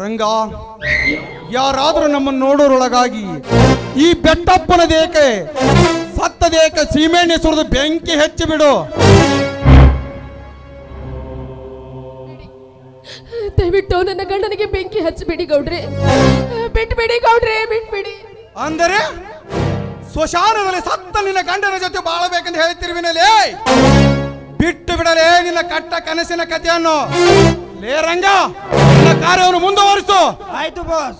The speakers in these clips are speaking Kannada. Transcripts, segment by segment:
ರಂಗ ಯಾರಾದರೂ ನಮ್ಮನ್ನು ನೋಡೋರೊಳಗಾಗಿ ಈ ಬೆಟ್ಟಪ್ಪನದೇಕೆ ಸತ್ತದೇಕೆ ಸೀಮೆಣ್ಣೆ ಸುರಿದು ಬೆಂಕಿ ಹೆಚ್ಚಿ ಬಿಡು. ದಯವಿಟ್ಟು ನನ್ನ ಗಂಡನಿಗೆ ಬೆಂಕಿ ಹಚ್ಚಬೇಡಿ ಗೌಡ್ರೆ. ಬಿಟ್ಬಿಡಿ ಗೌಡ್ರೆ ಬಿಟ್ಬಿಡಿ. ಅಂದರೆ ಸ್ವಶಾನದಲ್ಲಿ ಸತ್ತ ನಿನ್ನ ಗಂಡನ ಜೊತೆ ಬಾಳಬೇಕಂತ ಹೇಳ್ತಿರುವಿನಲೇ ಬಿಟ್ಟು ಬಿಡಲೇ ನಿನ್ನ ಕಟ್ಟ ಕನಸಿನ ಕಥೆಯನ್ನು. ಲೇ ರಂಗ ನಿನ್ನ ಕಾರ್ಯವನ್ನು ಮುಂದುವರಿಸು. ಆಯ್ತು ಬಾಸ್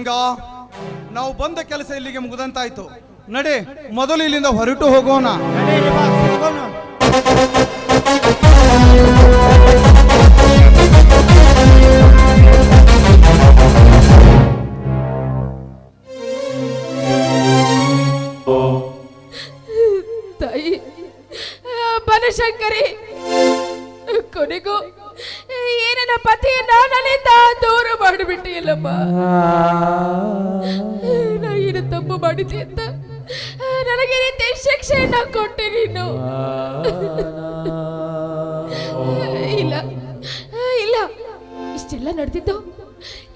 ರಂಗ ನಾವು ಬಂದ ಕೆಲಸ ಇಲ್ಲಿಗೆ ಮುಗಿದಂತಾಯ್ತು. ನಡೆ, ಮೊದಲು ಇಲ್ಲಿಂದ ಹೊರಟು ಹೋಗೋಣ. ತಾಯಿ ಬನಶಂಕರಿ, ಕೊನೆಗೂ ಏನೇನ ಪತಿಯನ್ನ ನನ್ನಿಂದ ದೂರ ಮಾಡಿಬಿಟ್ಟಿಲ್ಲಮ್ಮ ನಾ ಏನು ತಪ್ಪು ಮಾಡಿದ್ದೆ ಅಂತ. ನನಗೆ ಶಿಕ್ಷೆಯನ್ನ ಕೊಟ್ಟೆ ನೀನು. ಇಲ್ಲ ಇಲ್ಲ. ಇಷ್ಟೆಲ್ಲ ನಡೆದಿದ್ದು?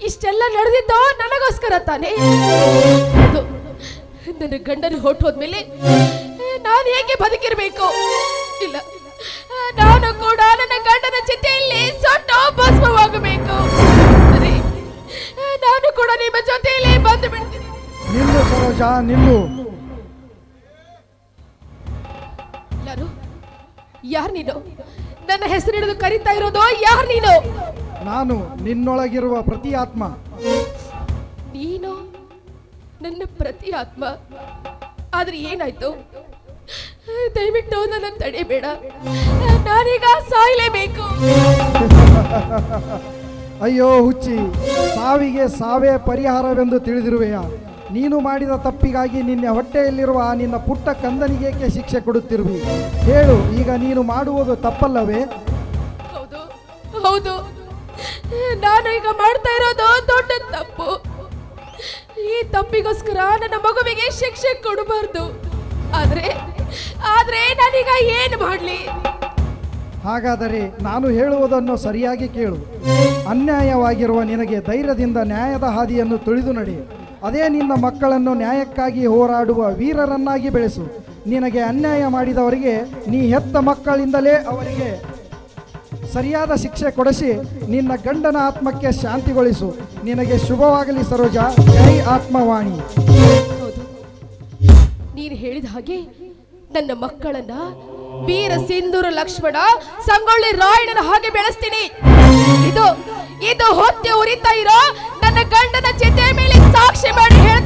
ಇಷ್ಟೆಲ್ಲ ನಡೆದಿದ್ದು ನನಗೋಸ್ಕರ ತಾನೇ? ನನ್ನ ಗಂಡನ ಹೊಟ್ಟು ಹೋದ್ಮೇಲೆ ನಾನು ಹೇಗೆ ಬದುಕಿರ್ಬೇಕು? ಇಲ್ಲ ನಾನು ಕೂಡ ನನ್ನ ಗಂಡನ ಚಿತೆಯಲ್ಲಿ ಸೊಟ್ಟು ಭಸ್ಮವಾಗಬೇಕು ಸರೋಜ ನಿಲ್ಲು. ಯಾರು? ಯಾರು ನೀನು? ನನ್ನ ಹೆಸರು ಹಿಡಿದು ಕರೀತಾ ಇರೋದು ಯಾರು ನೀನು? ನಾನು ನಿನ್ನೊಳಗಿರುವ ಪ್ರತಿ ಆತ್ಮ. ನೀನು ನನ್ನ ಪ್ರತಿ ಆತ್ಮ. ಆದ್ರೆ ಏನಾಯ್ತು? ದಯವಿಟ್ಟು ನನ್ನ ತಡೆಬೇಡ ನಾನೀಗ ಸಾಯಲೇಬೇಕು. ಅಯ್ಯೋ ಹುಚ್ಚಿ ಸಾವಿಗೆ ಸಾವೇ ಪರಿಹಾರವೆಂದು ತಿಳಿದಿರುವೆಯಾ? ನೀನು ಮಾಡಿದ ತಪ್ಪಿಗಾಗಿ ನಿನ್ನ ಹೊಟ್ಟೆಯಲ್ಲಿರುವ ಆ ನಿನ್ನ ಪುಟ್ಟ ಕಂದನಿಗೇಕೆ ಶಿಕ್ಷೆ ಕೊಡುತ್ತಿರುವಿ? ಹೇಳು ಈಗ ನೀನು ಮಾಡುವುದು ತಪ್ಪಲ್ಲವೇ? ಹೌದು ಹೌದು. ನಾನು ಈಗ ಮಾಡ್ತಾ ಇರೋದು ದೊಡ್ಡ ತಪ್ಪು. ಈ ತಪ್ಪಿಗೋಸ್ಕರ ನನ್ನ ಮಗುವಿಗೆ ಶಿಕ್ಷೆ ಕೊಡಬಾರ್ದು. ಆದ್ರೆ ಆದ್ರೆ ನಾನೀಗ ಏನು ಮಾಡ್ಲಿ? ಹಾಗಾದರೆ ನಾನು ಹೇಳುವುದನ್ನು ಸರಿಯಾಗಿ ಕೇಳು. ಅನ್ಯಾಯವಾಗಿರುವ ನಿನಗೆ ಧೈರ್ಯದಿಂದ ನ್ಯಾಯದ ಹಾದಿಯನ್ನು ತುಳಿದು ನಡೆ ಅದೇ ನಿನ್ನ ಮಕ್ಕಳನ್ನು ನ್ಯಾಯಕ್ಕಾಗಿ ಹೋರಾಡುವ ವೀರರನ್ನಾಗಿ ಬೆಳೆಸು. ನಿನಗೆ ಅನ್ಯಾಯ ಮಾಡಿದವರಿಗೆ ನೀ ಹೆತ್ತ ಮಕ್ಕಳಿಂದಲೇ ಅವರಿಗೆ ಸರಿಯಾದ ಶಿಕ್ಷೆ ಕೊಡಿಸಿ, ನಿನ್ನ ಗಂಡನ ಆತ್ಮಕ್ಕೆ ಶಾಂತಿಗೊಳಿಸು. ನಿನಗೆ ಶುಭವಾಗಲಿ ಸರೋಜ, ಜೈ ಆತ್ಮವಾಣಿ. ನೀನು ಹೇಳಿದ ಹಾಗೆ ನನ್ನ ಮಕ್ಕಳನ್ನ ವೀರ ಸಿಂಧೂರ ಲಕ್ಷ್ಮಣ ಸಂಗೊಳ್ಳಿ ರಾಯಣನ ಹಾಗೆ ಬೆಳೆಸ್ತೀನಿ. ಇದು ಇದು ಹೊತ್ತೆ ಉರಿತಾ ಇರೋ ನನ್ನ ಗಂಡನ ಚಿತೆ ಮೇಲೆ ಸಾಕ್ಷಿ ಮಾಡಿ ಹೇಳ್ತಾ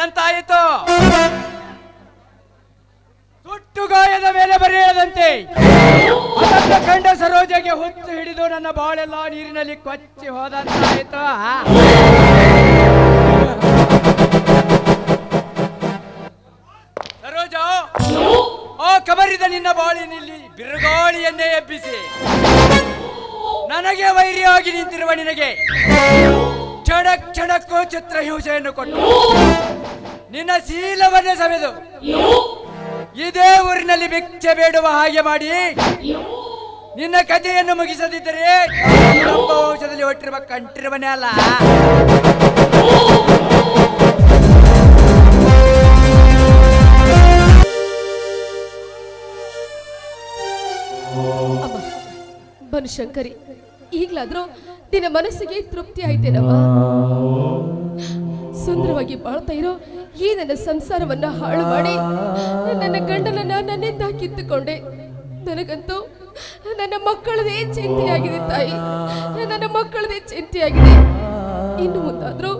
ಅಟ್ಟಿದಂತಾಯಿತು ಸುಟ್ಟು ಗಾಯದ ಮೇಲೆ ಬರೆಯದಂತೆ. ಕಂಡ ಸರೋಜಗೆ ಹುಚ್ಚು ಹಿಡಿದು ನನ್ನ ಬಾಳೆಲ್ಲ ನೀರಿನಲ್ಲಿ ಕೊಚ್ಚಿ ಹೋದಂತಾಯಿತು. ಸರೋಜ, ಆ ಕಬರಿದ ನಿನ್ನ ಬಾಳಿನಲ್ಲಿ ಬಿರುಗಾಳಿಯನ್ನೇ ಎಬ್ಬಿಸಿ. ನನಗೆ ವೈರಿಯಾಗಿ ನಿಂತಿರುವ ನಿನಗೆ ಕ್ಷಣ ಕ್ಷಣಕ್ಕೂ ಚಿತ್ರಹಿಂಸೆಯನ್ನು ಕೊಟ್ಟು. ನಿನ್ನ ಶೀಲವನ್ನೇ ಸವೆದು. ಇದೇ ಊರಿನಲ್ಲಿ ಭಿಕ್ಷೆ ಬೇಡುವ ಹಾಗೆ ಮಾಡಿ ನಿನ್ನ ಕಥೆಯನ್ನು ಮುಗಿಸದಿದ್ದರೆ ವಂಶದಲ್ಲಿ ಹೊಟ್ಟಿರುವ ಕಂಠಿರುವನೇ ಅಲ್ಲ. ಬನ್ ಬನಶಂಕರಿ ಈಗ್ಲಾದ್ರೂ ನಿನ್ನ ಮನಸ್ಸಿಗೆ ತೃಪ್ತಿ ಆಯ್ತೇನಮ್ಮ? ಸುಂದರವಾಗಿ ಬಾಳ್ತಾ ಇರೋ ಈ ನನ್ನ ಸಂಸಾರವನ್ನ ಹಾಳು ಮಾಡಿ, ನನ್ನ ಗಂಡನನ್ನ ನನ್ನಿಂದ ಕಿತ್ತುಕೊಂಡೆ. ನನಗಂತೂ ನನ್ನ ಮಕ್ಕಳದೇ ಚಿಂತೆಯಾಗಿದೆ ತಾಯಿ. ನನ್ನ ಮಕ್ಕಳದೇ ಚಿಂತೆಯಾಗಿದೆ. ಇನ್ನು ಮುಂದಾದ್ರೂ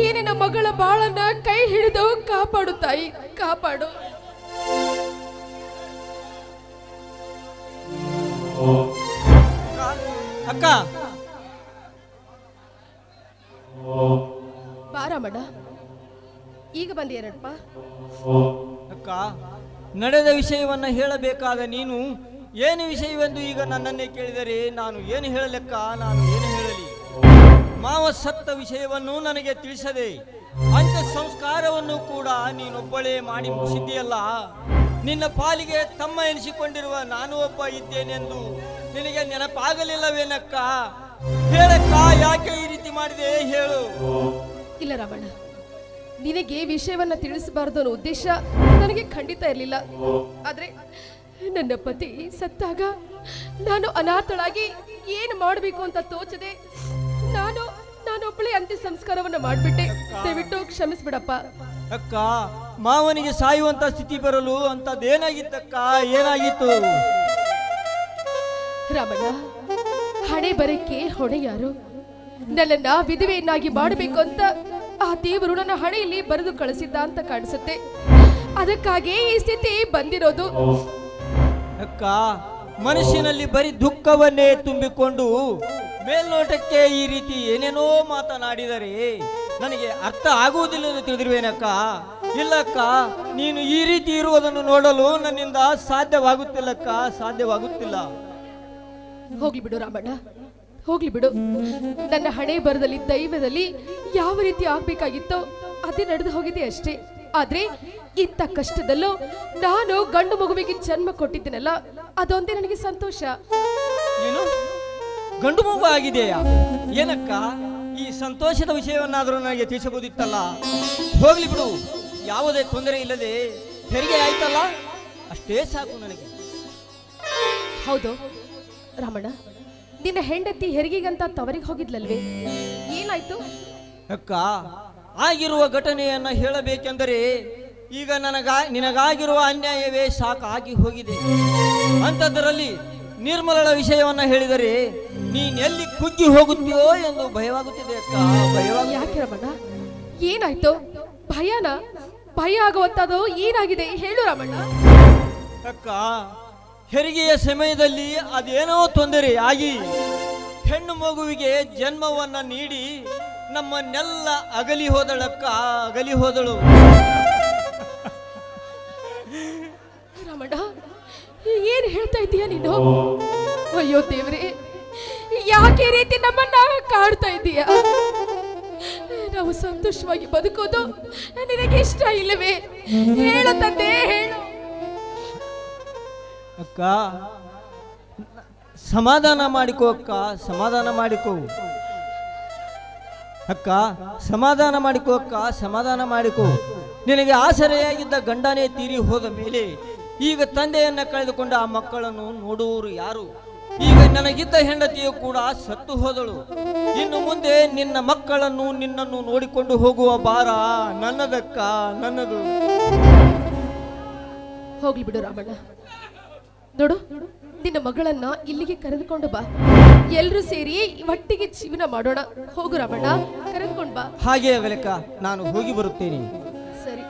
ಈ ನನ್ನ ಮಗಳ ಬಾಳನ್ನ ಕೈ ಹಿಡಿದು ಕಾಪಾಡು ತಾಯಿ, ಕಾಪಾಡು. ಅಕ್ಕ. ಬಂದಿಯರಪ್ಪ ಅಕ್ಕ ನಡೆದ ವಿಷಯವನ್ನ ಹೇಳಬೇಕಾದ ನೀನು ಏನು ವಿಷಯವೆಂದು ಈಗ ನನ್ನನ್ನೇ ಕೇಳಿದರೆ ನಾನು ಏನು ಹೇಳಲೆಕ್ಕ? ನಾನು ಏನು ಹೇಳಲಿ? ಮಾವ ಸತ್ತ ವಿಷಯವನ್ನು ನನಗೆ ತಿಳಿಸದೆ ಅಂತ ಸಂಸ್ಕಾರವನ್ನು ಕೂಡ ನೀನೊಬ್ಬಳೇ ಮಾಡಿ ಮುಗಿಸಿದ್ದೀಯಲ್ಲ? ನಿನ್ನ ಪಾಲಿಗೆ ತಮ್ಮ ಎನಿಸಿಕೊಂಡಿರುವ ನಾನು ಒಬ್ಬ ಇದ್ದೇನೆಂದು ನಿನಗೆ ನೆನಪಾಗಲಿಲ್ಲವೇನಕ್ಕ? ಹೇಳಕ್ಕ ಯಾಕೆ ಈ ರೀತಿ ಮಾಡಿದೆ? ಹೇಳು. ಇಲ್ಲ ರಾಮಣ್ಣ ನಿನಗೆ ವಿಷಯವನ್ನ ತಿಳಿಸಬಾರದು ಅನ್ನೋ ಉದ್ದೇಶ ನನಗೆ ಖಂಡಿತ ಇರಲಿಲ್ಲ. ಆದ್ರೆ ನನ್ನ ಪತಿ ಸತ್ತಾಗ ನಾನು ಅನಾಥಳಾಗಿ ಏನು ಮಾಡಬೇಕು ಅಂತ ತೋಚದೆ ನಾನು ನಾನೊಬ್ಬಳೇ ಅಂತ್ಯ ಸಂಸ್ಕಾರವನ್ನ ಮಾಡಿಬಿಟ್ಟೆ. ದಯವಿಟ್ಟು ಕ್ಷಮಿಸ್ಬಿಡಪ್ಪ. ಅಕ್ಕ ಮಾವನಿಗೆ ಸಾಯುವಂತ ಸ್ಥಿತಿ ಬರಲು ಅಂತದೇನಾಗಿತ್ತಕ್ಕ ಏನಾಗಿತ್ತು? ರಾಮಣ್ಣ ಹಣೆ ಬರಕ್ಕೆ ಹೊಣೆ ಯಾರು ನನ್ನನ್ನ ವಿಧವೆಯನ್ನಾಗಿ ಮಾಡಬೇಕು ಅಂತ ಆ ದೇವರು ನನ್ನ ಹಣೆಯಲ್ಲಿ ಬರೆದು ಕಳಿಸಿದ್ದ ಅಂತ ಕಾಣಿಸುತ್ತೆ. ಅದಕ್ಕಾಗಿ ಈ ಸ್ಥಿತಿ ಬಂದಿರೋದು. ಅಕ್ಕ ಮನುಷ್ಯನಲ್ಲಿ ಬರೀ ದುಃಖವನ್ನೇ ತುಂಬಿಕೊಂಡು ಮೇಲ್ನೋಟಕ್ಕೆ ಈ ರೀತಿ ಏನೇನೋ ಮಾತನಾಡಿದರೆ ನನಗೆ ಅರ್ಥ ಆಗುವುದಿಲ್ಲ ಎಂದು ತಿಳಿದಿರುವೇನಕ್ಕ. ಇಲ್ಲಕ್ಕ ನೀನು ಈ ರೀತಿ ಇರುವುದನ್ನು ನೋಡಲು ನನ್ನಿಂದ ಸಾಧ್ಯವಾಗುತ್ತಿಲ್ಲಕ್ಕ ಸಾಧ್ಯವಾಗುತ್ತಿಲ್ಲ. ಹೋಗ್ಲಿ ಬಿಡು ರಾಮಣ್ಣ. ಹೋಗ್ಲಿ ಬಿಡು. ನನ್ನ ಹಣೆ ಬರದಲ್ಲಿ ದೈವದಲ್ಲಿ ಯಾವ ರೀತಿ ಆಗ್ಬೇಕಾಗಿತ್ತೋ ಅದೇ ನಡೆದು ಹೋಗಿದೆ ಅಷ್ಟೇ. ಆದ್ರೆ ಇಂಥ ಕಷ್ಟದಲ್ಲೂ ನಾನು ಗಂಡು ಮಗುವಿಗೆ ಜನ್ಮ ಕೊಟ್ಟಿದ್ದೀನಲ್ಲ ಅದೊಂದೇ ನನಗೆ ಸಂತೋಷ. ಏನು? ಗಂಡು ಮಗು ಆಗಿದೆಯಾ? ಏನಕ್ಕ ಈ ಸಂತೋಷದ ವಿಷಯವನ್ನಾದರೂ ನನಗೆ ತಿಳಿಸಬಹುದಿತ್ತಲ್ಲ? ಹೋಗ್ಲಿ ಬಿಡು ಯಾವುದೇ ತೊಂದರೆ ಇಲ್ಲದೆ ಹೆರಿಗೆ ಆಯ್ತಲ್ಲ? ಅಷ್ಟೇ ಸಾಕು ನನಗೆ. ಹೌದು ರಾಮಣ್ಣ. ನಿನ್ನ ಹೆಂಡತಿ ಹೆರಿಗೆಗಂತ ತವರಿಗೆ ಹೋಗಿದ್ಲಲ್ವೇ? ಏನಾಯ್ತು? ಅಕ್ಕ ಆಗಿರುವ ಘಟನೆಯನ್ನ ಹೇಳಬೇಕೆಂದರೆ ಈಗ ನನಗ ನಿನಗಾಗಿರುವ ಅನ್ಯಾಯವೇ ಸಾಕಾಗಿ ಹೋಗಿದೆ. ಅಂಥದ್ದರಲ್ಲಿ ನಿರ್ಮಲಳ ವಿಷಯವನ್ನ ಹೇಳಿದರೆ ನೀನೆಲ್ಲಿ ಕುಗ್ಗಿ ಹೋಗುತ್ತೀಯೋ ಎಂದು ಭಯವಾಗುತ್ತಿದೆ ಅಕ್ಕ ಭಯವಾಗಿ ಯಾಕೆ ರಮಣ್ಣ ಏನಾಯ್ತು? ಭಯನ? ಭಯ ಆಗುವಂತದ್ದು ಏನಾಗಿದೆ? ಹೇಳು ರಮಣ್ಣ ಅಕ್ಕ ಹೆರಿಗೆಯ ಸಮಯದಲ್ಲಿ ಅದೇನೋ ತೊಂದರೆ ಆಗಿ ಹೆಣ್ಣು ಮಗುವಿಗೆ ಜನ್ಮವನ್ನ ನೀಡಿ ನಮ್ಮನ್ನೆಲ್ಲ ಅಗಲಿ ಹೋದಳಕ್ಕ ಅಗಲಿ ಹೋದಳು. ಏನ್ ಹೇಳ್ತಾ ಇದೀಯ ನೀನು? ಅಯ್ಯೋ ದೇವ್ರಿ, ಯಾಕೆ ರೀತಿ ನಮ್ಮನ್ನ ಕಾಡ್ತಾ ಇದೀಯ ನಾವು ಸಂತೋಷವಾಗಿ ಬದುಕೋದು ನಿನಗೆ ಇಷ್ಟ ಇಲ್ಲವೇ? ಹೇಳು ತಂದೆ, ಹೇಳು. ಅಕ್ಕ, ಸಮಾಧಾನ ಮಾಡಿಕೋ ಅಕ್ಕ, ಸಮಾಧಾನ ಮಾಡಿಕೋ. ಅಕ್ಕ, ಸಮಾಧಾನ ಮಾಡಿಕೋ ಅಕ್ಕ, ಸಮಾಧಾನ ಮಾಡಿಕೋ. ನಿನಗೆ ಆಸರೆಯಾಗಿದ್ದ ಗಂಡನೇ ತೀರಿ ಹೋದ ಮೇಲೆ ಈಗ ತಂದೆಯನ್ನ ಕಳೆದುಕೊಂಡ ಆ ಮಕ್ಕಳನ್ನು ನೋಡುವವರು ಯಾರು? ಈಗ ನನಗಿದ್ದ ಹೆಂಡತಿಯು ಕೂಡ ಸತ್ತು ಹೋದಳು. ಇನ್ನು ಮುಂದೆ ನಿನ್ನ ಮಕ್ಕಳನ್ನು ನಿನ್ನನ್ನು ನೋಡಿಕೊಂಡು ಹೋಗುವ ಭಾರ ನನ್ನದಕ್ಕ, ನನ್ನದು. ಹೋಗ್ಲಿ ಬಿಡು ರಾಮಣ್ಣ. ನೋಡು ನಿನ್ನ ಮಗಳನ್ನ ಇಲ್ಲಿಗೆ ಕರೆದುಕೊಂಡು ಬಾ. ಎಲ್ರೂ ಸೇರಿ ಒಟ್ಟಿಗೆ ಜೀವನ ಮಾಡೋಣ. ಹೋಗು ರಮಣ್ಣ ಕರೆದುಕೊಂಡು ಬಾ. ಹಾಗೆ ನಾನು ಹೋಗಿ ಬರುತ್ತೇನೆ. ಸರಿ.